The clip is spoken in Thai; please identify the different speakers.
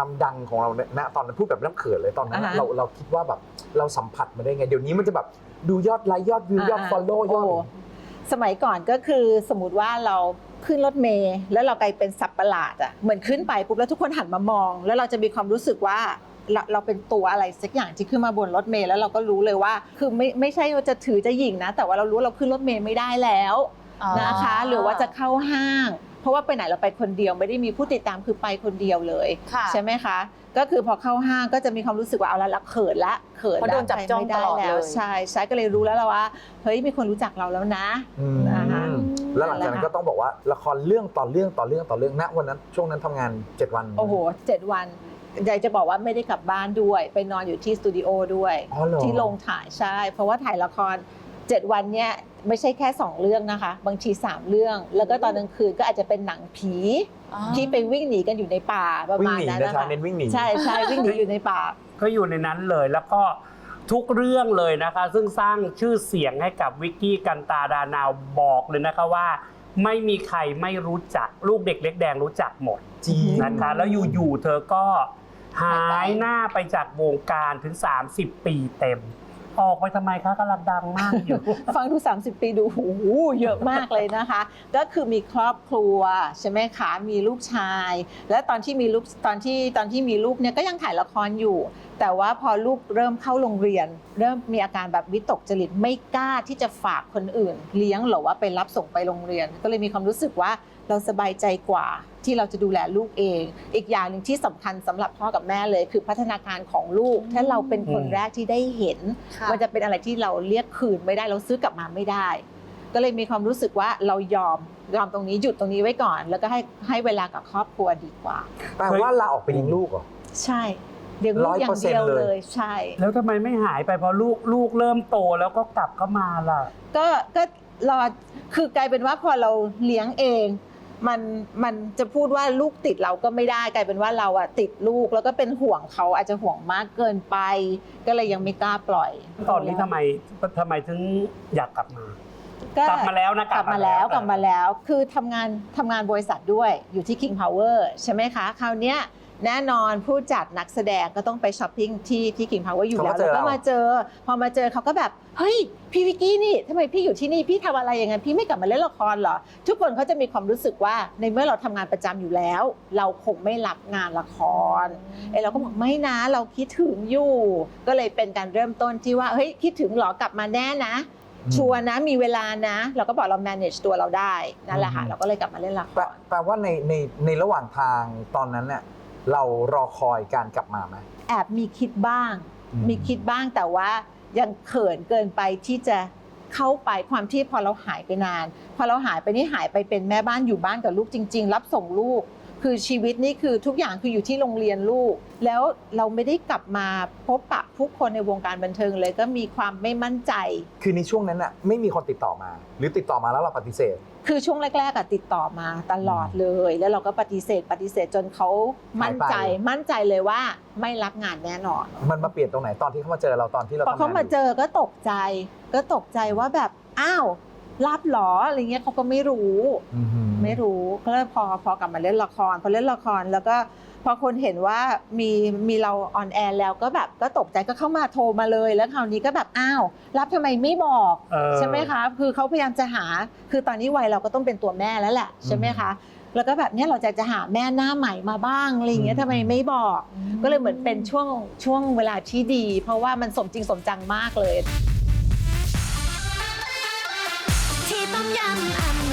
Speaker 1: ความดังของเราเนี่ยณตอนนั้นพูดแบบน้ำเขินเลยตอนนั้น
Speaker 2: อ่าฮะ
Speaker 1: เราเราคิดว่าแบบเราสัมผัสมาได้ไง เดี๋ยวนี้มันจะแบบดูยอดไลค์ยอดวิวยอด
Speaker 2: อ่า
Speaker 1: ฟอลโล่ยอด
Speaker 2: โสมัยก่อนก็คือสมมติว่าเราขึ้นรถเมล์แล้วเรากลายเป็นสับประหลาดอะเหมือนขึ้นไปปุ๊บแล้วทุกคนหันมามอง แล้วเราจะมีความรู้สึกว่าเราเราเป็นตัวอะไรสักอย่างที่ขึ้นมาบนรถเมล์แล้วเราก็รู้เลยว่า คือไม่ไม่ใช่ว่าจะถือจะหยิ่งนะ แต่ว่าเรารู้ว่าเราขึ้นรถเมล์ไม่ได้แล้วนะคะ หรือว่าจะเข้าห้าง เพราะว่าไปไหนเราไปคนเดียวไม่ได้มีผู้ติดตามคือไปคนเดียวเลย
Speaker 3: ค่ะ
Speaker 2: ใช่ไหมคะ ก็คือพอเข้าห้างก็จะมีความรู้สึกว่าเอาละละเขินละเขิน
Speaker 3: เพราะ
Speaker 2: ละ
Speaker 3: โดนจับจ้อง
Speaker 2: ไปไม่
Speaker 3: ตลอด
Speaker 2: ไแว
Speaker 3: เลย
Speaker 2: ใช่ใช่ก็เลยรู้แล้วละว่าเฮ้ยมีคนรู้จักเราแล้วนะ
Speaker 1: อืม
Speaker 2: นะคะ
Speaker 1: แล้วหลังจากนั้นก็ต้องบอกว่าละครเรื่องต่อเรื่องต่อเรื่องต่อเรื่องณวันนั้นช่วงนั้นทำงาน 7 วัน
Speaker 2: โอ้โหเจ็ดวันยายจะบอกว่าไม่ได้กลับบ้านด้วย ไปนอนอยู่ที่สตูดิโอด้วย
Speaker 1: อ๋อเหรอ
Speaker 2: ที่โรงถ่ายใช่ เพราะว่าถ่ายละคร 7 วันเนี่ยไม่ใช่แค่ 2 เรื่องนะคะ บางที 3 เรื่อง แล้วก็ตอนกลางคืนก็อาจจะเป็นหนังผี
Speaker 3: อ๋อ
Speaker 2: ที่ไปวิ่งหนีกันอยู่ในป่าประ
Speaker 1: วิ่ง
Speaker 2: มาณ
Speaker 1: หนี
Speaker 2: นั้น
Speaker 1: นะ
Speaker 2: นะคะ
Speaker 1: เน้นวิ่งหนี
Speaker 2: ใช่ใช่วิ่งหนีอยู่ในป่า
Speaker 4: ก็อยู่ในนั้นเลยแล้วก็ทุกเรื่องเลยนะคะ ซึ่งสร้างชื่อเสียงให้กับวิกกี้กันตาดานาวบอกเลยนะคะว่า ไม่มีใครไม่รู้จักลูกเด็กเล็กแดงรู้จักหมด
Speaker 1: จริง
Speaker 4: นะคะ แล้วอยู่ๆเธอก็หายหน้าไปจากวงการถึง 30 ปีเต็ม ออกไปทำไมคะกำลังดังมากอยู่
Speaker 2: ฟังดู 30 ปีดูโอ้โหเยอะมากเลยนะคะ ก็คือมีครอบครัวใช่ไหมคะมีลูกชาย และตอนที่มีลูกตอนที่ตอนที่มีลูกเนี่ยก็ยังถ่ายละครอยู่ แต่ว่าพอลูกเริ่มเข้าโรงเรียน เริ่มมีอาการแบบวิตกจริตไม่กล้าที่จะฝากคนอื่น เลี้ยงหรือว่าไปรับส่งไปโรงเรียน ก็เลยมีความรู้สึกว่าเราสบายใจกว่าที่เราจะดูแลลูกเอง อีกอย่างหนึ่งที่สำคัญสำหรับพ่อกับแม่เลย คือพัฒนาการของลูก ถ้าเราเป็นคน
Speaker 4: อืม
Speaker 2: แรกที่ได้เห็น
Speaker 3: ค่ะ
Speaker 2: มันจะเป็นอะไรที่เราเรียกคืนไม่ได้เราซื้อกลับมาไม่ได้ ก็เลยมีความรู้สึกว่าเรายอมยอมตรงนี้หยุดตรงนี้ไว้ก่อน แล้วก็ให้ให้เวลากับครอบครัวดีกว่า
Speaker 1: แปลว่าลาออกไปเลี้ยงลูกเหรอ
Speaker 2: ใช่ เดี๋ยวลูกอย่างเดียว
Speaker 1: 100%
Speaker 2: เล
Speaker 1: เลยย
Speaker 2: ใช่
Speaker 4: แล้วทำไมไม่หายไปพอลูกลูกเริ่มโตแล้วก็กลับเข้ามาล่ะ
Speaker 2: ก็ก็รอคือกลายเป็นว่าพอเราเลี้ยงเอง มันมันจะพูดว่าลูกติดเราก็ไม่ได้กลายเป็นว่าเราอะติดลูกแล้วก็เป็นห่วงเขาอาจจะห่วงมากเกินไป ก็เลยยังไม่กล้าปล่อย
Speaker 4: ตอนนี้ทำไมทำไมถึงอยากกลับมา
Speaker 2: ก็
Speaker 4: กลับมาแล้วนะ
Speaker 2: กลับมาแล้ว
Speaker 4: ก
Speaker 2: ก
Speaker 4: ลั
Speaker 2: ลั
Speaker 4: บบมา
Speaker 2: มา
Speaker 4: แล้
Speaker 2: แล้ววคือทำงานทำงานบริษัทด้วยอยู่ที่ King Power ใช่ไหมคะ คราวเนี้ย แน่นอนผู้จัดนักแสดงก็ต้องไปช้อปปิ้งที่ที่ King Power อยู่แล้ว
Speaker 1: เขาก็เจอ
Speaker 2: แล้วก็
Speaker 1: เรา
Speaker 2: มาเจอ พอมาเจอเขาก็แบบเฮ้ยพี่วิกกี้นี่ทำไมพี่อยู่ที่นี่พี่ทำอะไรอย่างไงพี่ไม่กลับมาเล่นละครเหรอ ทุกคนเขาจะมีความรู้สึกว่าในเมื่อเราทำงานประจำอยู่แล้ว เราคงไม่รับงานละคร เอยเราก็บอกไม่นะเราคิดถึงอยู่ ก็เลยเป็นการเริ่มต้นที่ว่าเฮ้ยคิดถึงเหรอกลับมาแน่นะ ชัวร์นะมีเวลานะ เราก็บอกเรา manage ตัวเราได้นั่นแหละค่ะ
Speaker 1: อืม
Speaker 2: เราก็เลยกลับมาเล่นละค
Speaker 1: แปล
Speaker 2: ร
Speaker 1: แปลว่าในในในระหว่างทางตอนนั้นเนี่ย เรารอคอยการกลับมาไหม
Speaker 2: แอบมีคิดบ้าง
Speaker 1: อืม
Speaker 2: มีคิดบ้างแต่ว่ายังเขินเกินไปที่จะเข้าไปความที่พอเราหายไปนาน พอเราหายไปนี่หายไปเป็นแม่บ้านอยู่บ้านกับลูกจริง ๆ รับส่งลูก คือชีวิตนี่คือทุกอย่างคืออยู่ที่โรงเรียนลูก แล้วเราไม่ได้กลับมาพบปะผู้คนในวงการบันเทิงเลยก็มีความไม่มั่นใจ
Speaker 1: คือในช่วงนั้นน่ะไม่มีคนติดต่อมา หรือติดต่อมาแล้วเราปฏิเสธ
Speaker 2: คือช่วงแรกๆอะติดต่อมาตลอดเลย แล้วเราก็ปฏิเสธ ปฏิเสธจนเขามั่นใจ
Speaker 1: หายไป
Speaker 2: มั่นใจเลยว่าไม่รับงานแน่นอน
Speaker 1: มันมาเปลี่ยนตรงไหนตอนที่เขามาเจอเราตอนที่เรา
Speaker 2: พอ
Speaker 1: ทำงาน
Speaker 2: เขามาเจ
Speaker 1: ยู่
Speaker 2: อก็ตกใจ ก็ตกใจว่าแบบ อ้าว รับเหรออะไรเงี้ยเขาก็ไม่รู้
Speaker 1: อือหือ
Speaker 2: ไม่รู้ก็เลยพอพอกลับมาเล่นละคร พอเล่นละครแล้วก็พอคนเห็นว่ามีมีเราออนแอร์แล้วก็แบบก็ตกใจก็เข้ามาโทรมาเลยแล้วคราวนี้ก็แบบอ้าวรับทำไมไม่บอก
Speaker 4: เออ
Speaker 2: ใช่ไหมคะคือเขาพยายามจะหา คือตอนนี้วัยเราก็ต้องเป็นตัวแม่แล้วแหละใช่ไหมคะแล้วก็แบบเนี้ยเราจะจะหาแม่หน้าใหม่มาบ้างอะไรอย่างเงี้ยทำไมไม่บอก ก็เลยเหมือนเป็นช่วงช่วงเวลาที่ดี เพราะว่ามันสมจริงสมจังมากเลย
Speaker 5: ต้มยำอ่ำ